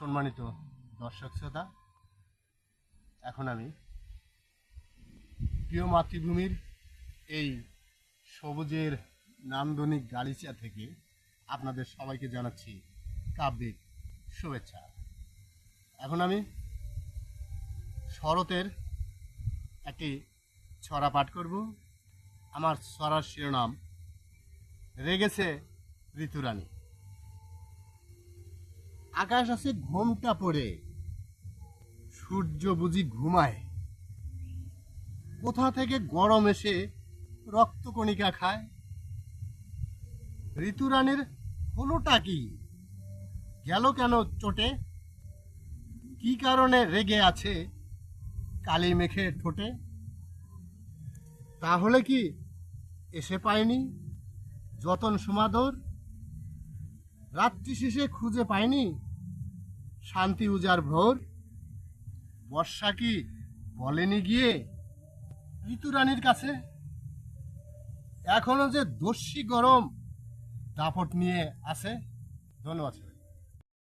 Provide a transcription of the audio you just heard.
সম্মানিত দর্শক শ্রোতা, এখন আমি প্রিয় মাতৃভূমির এই সবুজের নান্দনিক গালিচা থেকে আপনাদের সবাইকে জানাচ্ছি কাব্যিক শুভেচ্ছা। এখন আমি শরতের একটি ছড়া পাঠ করব। আমার ছড়ার শিরোনাম, রেগেছে ঋতুরানী। আকাশ আছে, ঘোমটা পড়ে। সূর্য বুঝি ঘুমায়। কোথা থেকে গরম এসে রক্তকণিকা খায়? ঋতুরানীর হলোটা কি? গেল কেন চোটে? কি কারণে রেগে আছে কালি মেখে ঠোঁটে? তাহলে কি এসে পায়নি যতন সমাদর? রাত্রি শেষে খুঁজে পায়নি শান্তি উজার ভোর। বর্ষা কি বলেনি গিয়ে? ঋতুরানীর কাছে। এখনও যে দস্যি গরম, দাপট নিয়ে আছে। ধন্যবাদ